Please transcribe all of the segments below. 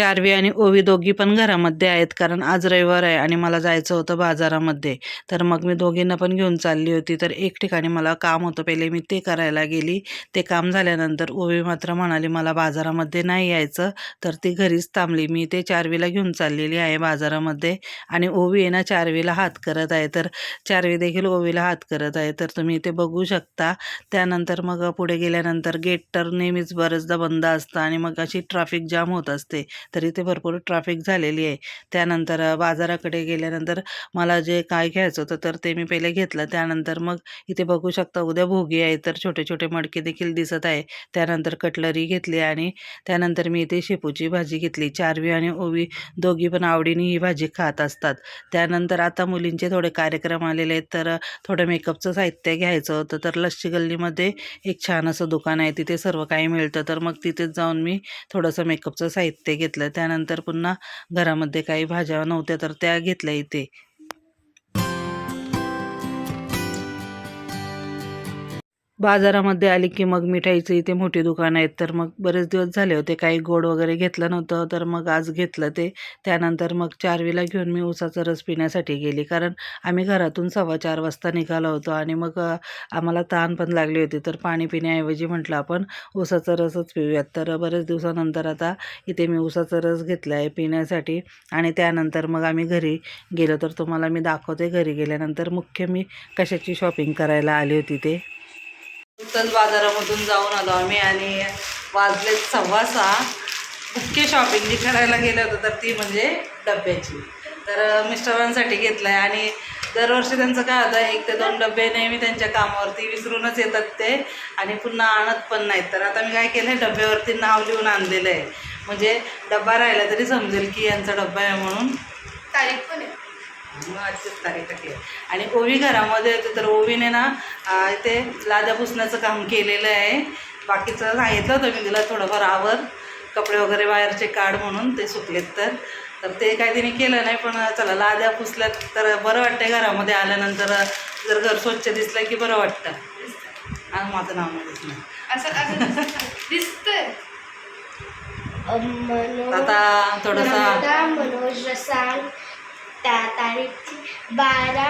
चारवी आणि ओवी दोघी पण घरामध्ये आहेत. कारण आज रविवार आहे आणि मला जायचं होतं बाजारामध्ये. तर मग मी दोघींना पण घेऊन चालली होती. तर एक ठिकाणी मला काम होतं. पहिले मी ते करायला गेली. ते काम झाल्यानंतर ओवी मात्र म्हणाली मला बाजारामध्ये नाही यायचं. तर ती घरीच थांबली. मी ते चारवीला घेऊन चाललेली आहे बाजारामध्ये. आणि ओवी आहे ना चारवीला हात करत आहे. तर चारवी देखील ओवीला हात करत आहे. तर तुम्ही ते बघू शकता. त्यानंतर मग पुढे गेल्यानंतर गेट तर नेहमीच बरेचदा बंद असतं आणि मग अशी ट्रॅफिक जाम होत असते. तर इथे भरपूर ट्रॅफिक झालेली आहे. त्यानंतर बाजाराकडे गेल्यानंतर मला जे काय घ्यायचं होतं तर ते मी पहिले घेतलं. त्यानंतर मग इथे बघू शकता उद्या भोगी आहे तर छोटे छोटे मडके देखील दिसत आहे. त्यानंतर कटलरी घेतली आणि त्यानंतर मी इथे शेपूची भाजी घेतली. चारवी आणि ओवी दोघी पण आवडीने ही भाजी खात असतात. त्यानंतर आता मुलींचे थोडे कार्यक्रम आलेले आहेत तर थोडं मेकअपचं साहित्य घ्यायचं होतं तर लस्सी गल्लीमध्ये एक छान असं दुकान आहे तिथे सर्व काही मिळतं. तर मग तिथेच जाऊन मी थोडंसं मेकअपचं साहित्य घेतलं. त्यानंतर पुन्हा घरामध्ये काही भाज्या नव्हत्या तर त्या घेतल्या इथे. बाजारामध्ये आले की मग मिठाईचं इथे मोठी दुकान आहेत. तर मग बरेच दिवस झाले होते काही गोड वगैरे घेतलं नव्हतं. तर मग आज घेतलं ते. त्यानंतर मग चारवीला घेऊन मी उसाचा रस पिण्यासाठी गेली. कारण आम्ही घरातून सव्वा चार वाजता निघालो होतो आणि मग आम्हाला ताण पण लागली होती. तर पाणी पिण्याऐवजी म्हटलं आपण उसाचा रसच पिऊयात. तर बरेच दिवसानंतर आता इथे मी उसाचा रस घेतला आहे पिण्यासाठी. आणि त्यानंतर मग आम्ही घरी गेलो. तर तुम्हाला मी दाखवते घरी गेल्यानंतर मुख्य मी कशाची शॉपिंग करायला आली होती ते. नुकतंच बाजारामधून जाऊन आलो आम्ही आणि वाजले सव्वा सहा. मुख्य शॉपिंग जी करायला गेलं होतं तर ती म्हणजे डब्याची. तर मिस्टरांसाठी घेतलं आहे आणि दरवर्षी त्यांचं काय होतं एक ते दोन डबे नेहमी त्यांच्या कामावरती विसरूनच येतात ते आणि पुन्हा आणत पण नाहीत. तर आता मी काय केलं आहे डब्यावरती नाव लिहून आणलेलं आहे. म्हणजे डब्बा राहिला तरी समजेल की यांचा डब्बा आहे म्हणून. तारीख पण आहे. आहे. आणि ओवी घरामध्ये होते तर ओवीने ना इथे लाद्या पुसण्याचं काम केलेलं आहे. बाकीचं सांगितलं होतं मी तिला थोडंफार आवर कपडे वगैरे बाहेरचे काढ म्हणून ते सुकलेत तर. तर ते काय तिने केलं नाही पण चला लाद्या पुसल्यात तर बरं वाटतंय घरामध्ये आल्यानंतर जर घर स्वच्छ दिसलं की बरं वाटतं. आणि माझं नाव नाही दिसणार. असं दिसतंय. आता थोडंसं मनोज रसाळ त्या तारीख बारा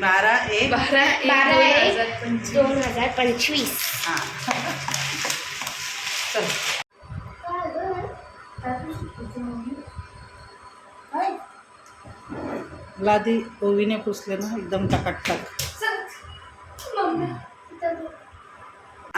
बारा एक. बारा एक बारा दोन एक हजार पंचवीस. दोन हजार पंचवीस. हां. चल. लादी ओवीने पुसले ना एकदम टकाटक.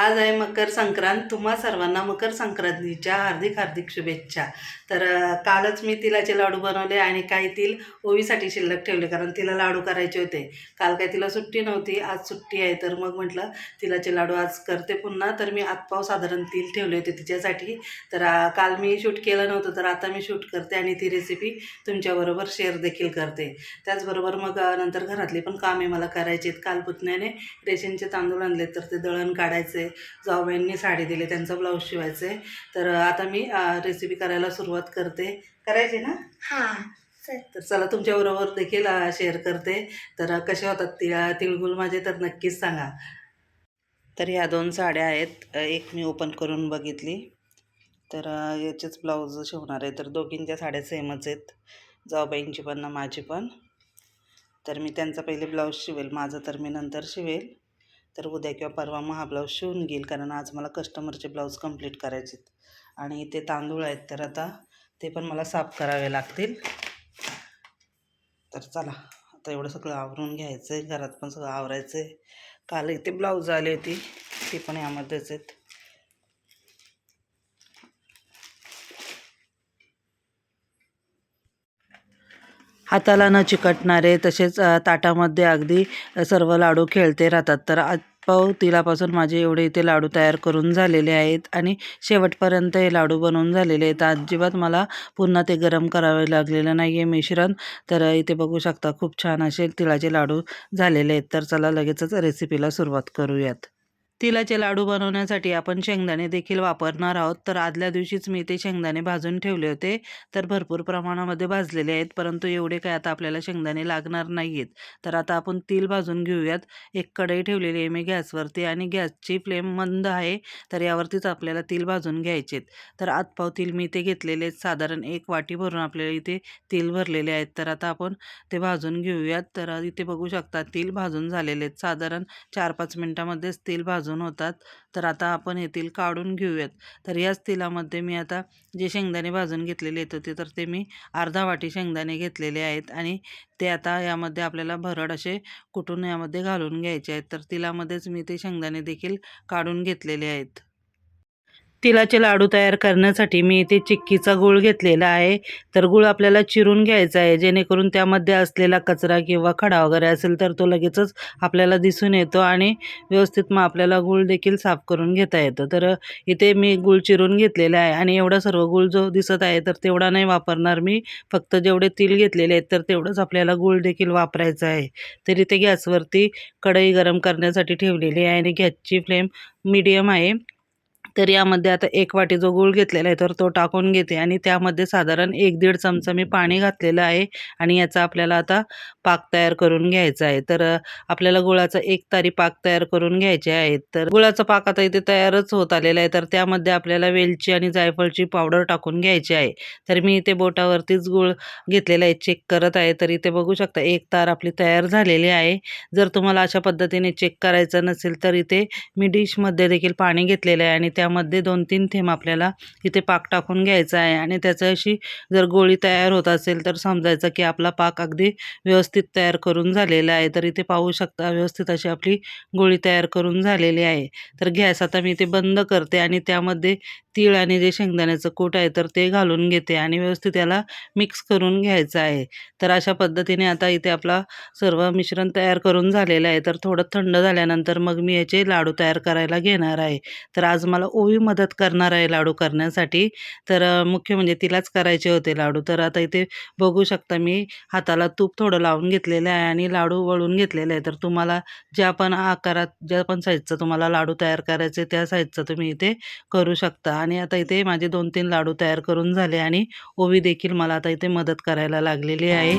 आज आहे मकर संक्रांत. तुम्हा सर्वांना मकर संक्रांतीच्या हार्दिक हार्दिक शुभेच्छा. तर कालच मी तिलाचे लाडू बनवले आणि काही तिल ओवीसाठी शिल्लक ठेवले कारण तिला लाडू करायचे होते. काल काय तिला सुट्टी नव्हती आज सुट्टी आहे. तर मग म्हटलं तिलाचे लाडू आज करते पुन्हा तर मी आतपाव साधारण तिल ठेवले होते तिच्यासाठी. तर काल मी शूट केलं नव्हतं तर आता मी शूट करते आणि ती रेसिपी तुमच्याबरोबर शेअर देखील करते. त्याचबरोबर मग नंतर घरातली पण कामे मला करायची आहेत काल पुतण्याने रेशनचे तांदूळ आणले तर ते दळण काढायचे. जाऊबाईंनी साडी दिली त्यांचा ब्लाऊज शिवायचे तर अ, आता मी रेसिपी करायला सुरुवात करते. करायची ना? हा चल. तर चला तुमच्याबरोबर देखील शेअर करते. तर कसे होतात ति तिळगुळ माझे तर नक्कीच सांगा. तर ह्या दोन साड्या आहेत. एक मी ओपन करून बघितली. तर याचेच ब्लाऊज शिवणार आहे. तर दोघींच्या साड्या सेमच आहेत. जाऊबाईंची पण ना माझी पण. तर मी त्यांचा पहिले ब्लाऊज शिवेल. माझं तर मी नंतर शिवेल. तर उद्या किंवा परवा मग हा ब्लाऊज शिवून घेईल कारण आज मला कस्टमरचे ब्लाऊज कंप्लीट करायचे आहेत आणि इथे तांदूळ आहेत तर आता ते पण मला साफ करावे लागतील. तर चला आता एवढं सगळं आवरून घ्यायचं आहे घरात पण सगळं आवरायचं आहे काल इथे ब्लाऊज आली होती ती पण यामध्येच आहेत. हाताला न चिकटणारे तसेच ताटामध्ये अगदी सर्व लाडू खेळते राहतात. तर पाऊ तिलापासून माझे एवढे इथे लाडू तयार करून झालेले आहेत आणि शेवटपर्यंत हे लाडू बनवून झालेले आहेत. अजिबात मला पुन्हा ते गरम करावे लागलेलं नाही आहे मिश्रण. तर इथे बघू शकता खूप छान असे तिळाचे लाडू झालेले आहेत. तर चला लगेचच रेसिपीला सुरुवात करूयात. तिलाचे लाडू बनवण्यासाठी आपण शेंगदाणे देखील वापरणार आहोत. तर आदल्या दिवशीच मी ते शेंगदाणे भाजून ठेवले होते. तर भरपूर प्रमाणामध्ये भाजलेले आहेत. परंतु एवढे काय आता आपल्याला शेंगदाणे लागणार नाही आहेत तर आता आपण तील भाजून घेऊयात. एक कढई ठेवलेली आहे मी गॅसवरती आणि गॅसची फ्लेम मंद आहे. तर यावरतीच आपल्याला तील भाजून घ्यायचे तर आतपाव तील मी ते घेतलेले आहेत. साधारण एक वाटी भरून आपल्याला इथे तील भरलेले आहेत. तर आता आपण ते भाजून घेऊयात. तर इथे बघू शकता तील भाजून झालेले आहेत. साधारण चार पाच मिनटामध्येच तेल भाजून भाजून होतात. तर आता आपण हे तेल काढून घेऊयात. तर याच तेलामध्ये मी आता जे शेंगदाणे भाजून घेतलेले आहेत होते तर ते मी अर्धा वाटी शेंगदाणे घेतलेले आहेत. आणि ते आता यामध्ये आपल्याला भरड असे कुटून यामध्ये घालून घ्यायचे आहेत. तर तिलामध्येच मी ते शेंगदाणे देखील काढून घेतलेले आहेत. तिलाचे लाडू तयार करण्यासाठी मी इथे चिक्कीचा गूळ घेतलेला आहे. तर गूळ आपल्याला चिरून घ्यायचा आहे. जेणेकरून त्यामध्ये असलेला कचरा किंवा खडा वगैरे असेल तर तो लगेचच आपल्याला दिसून येतो आणि व्यवस्थित मग आपल्याला गूळ देखील साफ करून घेता येतं. तर इथे मी गूळ चिरून घेतलेला आहे आणि एवढा सर्व गूळ जो दिसत आहे तर तेवढा नाही वापरणार मी. फक्त जेवढे तिल घेतलेले आहेत तर तेवढंच आपल्याला गूळ देखील वापरायचं आहे. तर इथे गॅसवरती कढई गरम करण्यासाठी ठेवलेली आहे आणि गॅसची फ्लेम मीडियम आहे. तर यामध्ये आता एक वाटी जो गूळ घेतलेला आहे तर तो टाकून घेते. आणि त्यामध्ये साधारण एक दीड चमचा मी पाणी घातलेलं आहे. आणि याचा आपल्याला आता पाक तयार करून घ्यायचा आहे. तर आपल्याला गुळाचा एक तारी पाक तयार करून घ्यायचे आहेत. तर गुळाचा पाक आता इथे तयारच होत आलेला आहे. तर त्यामध्ये आपल्याला वेलची आणि जायफळची पावडर टाकून घ्यायची आहे. तर मी इथे बोटावरतीच गुळ घेतलेला आहे. चेक करत आहे. तर इथे बघू शकता एक तार आपली तयार झालेली आहे. जर तुम्हाला अशा पद्धतीने चेक करायचं नसेल तर इथे मी डिशमध्ये देखील पाणी घेतलेलं आहे. आणि त्या त्यामध्ये दोन तीन थेंब आपल्याला इथे पाक टाकून घ्यायचा आहे. आणि त्याचं अशी जर गोळी तयार होत असेल तर समजायचं की आपला पाक अगदी व्यवस्थित तयार करून झालेला आहे. तर इथे पाहू शकता व्यवस्थित अशी आपली गोळी तयार करून झालेली आहे. तर गॅस आता मी ते बंद करते आणि त्यामध्ये तीळ आणि जे शेंगदाण्याचं कूट आहे तर ते घालून घेते आणि व्यवस्थित याला मिक्स करून घ्यायचं आहे. तर अशा पद्धतीने आता इथे आपला सर्व मिश्रण तयार करून झालेलं आहे. तर थोडं थंड झाल्यानंतर मग मी याचे लाडू तयार करायला घेणार आहे. तर आज मला ओवी मदत करणार आहे लाडू करण्यासाठी. तर मुख्य म्हणजे तिलाच करायचे होते लाडू. तर आता इथे बघू शकता मी हाताला तूप थोडं लावून घेतलेलं आहे आणि लाडू वळून घेतलेले आहे. तर तुम्हाला ज्या पण आकारात ज्या पण साईजचा तुम्हाला लाडू तयार करायचे त्या साईजचा तुम्ही इथे करू शकता. आणि आता इथे माझे दोन तीन लाडू तयार करून झाले आणि ओवी देखील मला आता इथे मदत करायला लागलेली आहे.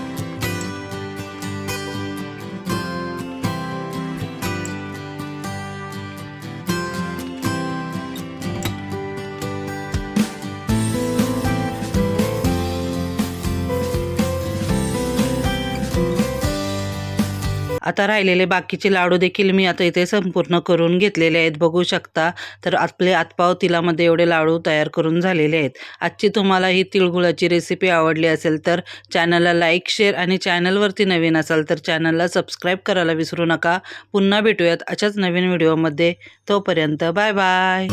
आता राहिलेले बाकीचे लाडू देखील मी आता इथे संपूर्ण करून घेतलेले आहेत. बघू शकता तर आपले आतपाव तिलामध्ये एवढे लाडू तयार करून झालेले आहेत. आजची तुम्हाला ही तिळगुळाची रेसिपी आवडली असेल तर चॅनलला लाईक शेअर आणि चॅनलवरती नवीन असाल तर चॅनलला सबस्क्राईब करायला विसरू नका. पुन्हा भेटूयात अशाच नवीन व्हिडिओमध्ये तोपर्यंत बाय बाय